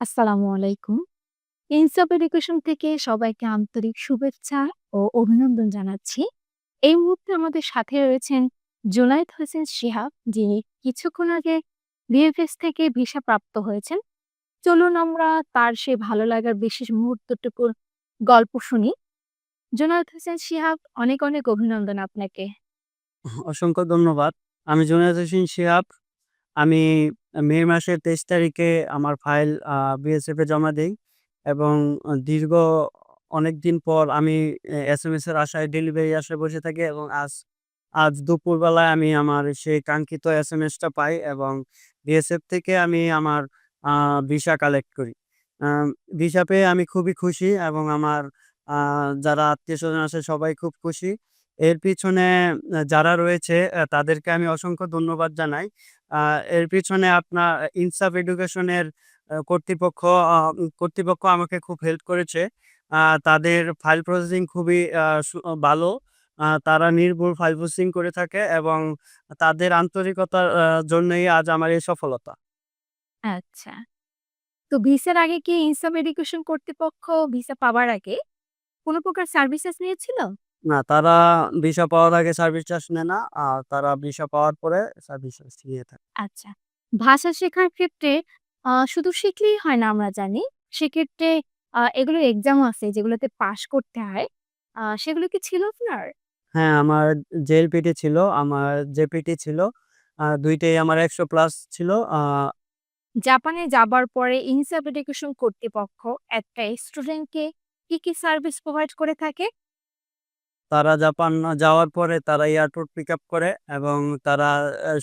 আসসালামু আলাইকুম। ইনসাফ এডুকেশন থেকে সবাইকে আন্তরিক শুভেচ্ছা ও অভিনন্দন জানাচ্ছি। এই মুহূর্তে আমাদের সাথে রয়েছেন জুনায়েদ হোসেন শিহাব, যিনি কিছুক্ষণ আগে বিএফএস থেকে ভিসা প্রাপ্ত হয়েছেন। চলুন আমরা তার সেই ভালো লাগার বিশেষ মুহূর্তটুকুর গল্প শুনি। জুনায়েদ হোসেন শিহাব, অনেক, অনেক অভিনন্দন আপনাকে। অসংখ্য ধন্যবাদ। আমি জুনায়েদ হোসেন শিহাব। আমি মে মাসের ২৩ তারিখে আমার ফাইল বিএসএফ এ জমা দিই এবং দীর্ঘ অনেকদিন পর আমি এ এসএমএস এর আশায় ডেলিভারি আশায় বসে থাকি এবং আজ আজ দুপুরবেলায় আমি আমার সেই কাঙ্ক্ষিত এস এম এসটা পাই এবং বিএসএফ থেকে আমি আমার ভিসা কালেক্ট করি। ভিসা পেয়ে আমি খুবই খুশি এবং আমার যারা আত্মীয় স্বজন আছে সবাই খুব খুশি। এর পিছনে যারা রয়েছে তাদেরকে আমি অসংখ্য ধন্যবাদ জানাই। এর পিছনে আপনার ইনসাফ এডুকেশনের কর্তৃপক্ষ কর্তৃপক্ষ আমাকে খুব হেল্প করেছে। তাদের ফাইল প্রসেসিং খুবই ভালো। তারা নির্ভুল ফাইল প্রসেসিং করে থাকে এবং তাদের আন্তরিকতার জন্যই আজ আমার এই সফলতা। আচ্ছা। তো ভিসার আগে কি ইনসাফ এডুকেশন কর্তৃপক্ষ ভিসা পাওয়ার আগে কোনো প্রকার সার্ভিসেস নিয়েছিল? না, তারা ভিসা পাওয়ার আগে সার্ভিস চার্জ নেয় না। আর তারা ভিসা পাওয়ার পরে সার্ভিস চার্জ নিয়ে থাকে। আচ্ছা। ভাষা শেখার ক্ষেত্রে আ শুধু শিখলেই হয় না আমরা জানি। সেক্ষেত্রে আ এগুলোর এক্সামও আছে যেগুলোতে পাস করতে হয়। আ সেগুলো কি ছিল আপনার? হ্যাঁ, আমার জেএলপিটি ছিল, আমার জেপিটি ছিল। আ ২ টাই আমার ১০০ প্লাস ছিল। আ জাপানে যাবার পরে ইনসাফ এডুকেশন কর্তৃপক্ষ একটা স্টুডেন্টকে কি, কি সার্ভিস প্রোভাইড করে থাকে? তারা জাপান যাওয়ার পরে তারা এয়ারপোর্ট পিকআপ করে এবং তারা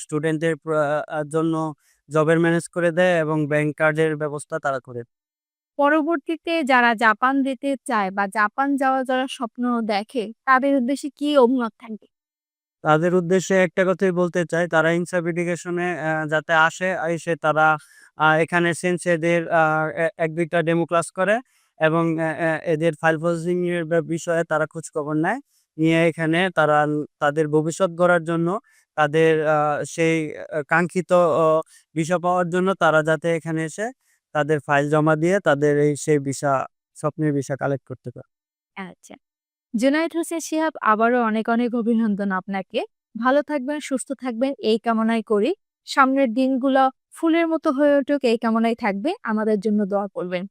স্টুডেন্টদের জন্য জবের ম্যানেজ করে দেয় এবং ব্যাংক কার্ডের ব্যবস্থা তারা করে। পরবর্তীতে যারা জাপান যেতে চায় বা জাপান যাওয়ার যারা স্বপ্ন দেখে তাদের উদ্দেশ্যে কি অভিমত থাকবে? তাদের উদ্দেশ্যে একটা কথাই বলতে চাই, তারা ইনসাফ এডুকেশনে যাতে আসে, এসে তারা এখানে সেনসেদের আ এ ১-২ ডেমো ক্লাস করে এবং এদের ফাইল প্রসেসিং এর বিষয়ে তারা খোঁজখবর নেয়। নিয়ে এখানে তারা তাদের ভবিষ্যৎ গড়ার জন্য তাদের সেই কাঙ্ক্ষিত ভিসা পাওয়ার জন্য তারা যাতে এখানে এসে তাদের ফাইল জমা দিয়ে তাদের এই সেই ভিসা স্বপ্নের ভিসা কালেক্ট করতে পারে। আচ্ছা। জুনায়েদ হোসেন শিহাব আবারও অনেক, অনেক অভিনন্দন আপনাকে। ভালো থাকবেন, সুস্থ থাকবেন এই কামনাই করি। সামনের দিনগুলো ফুলের মতো হয়ে উঠুক এই কামনাই থাকবে। আমাদের জন্য দোয়া করবেন।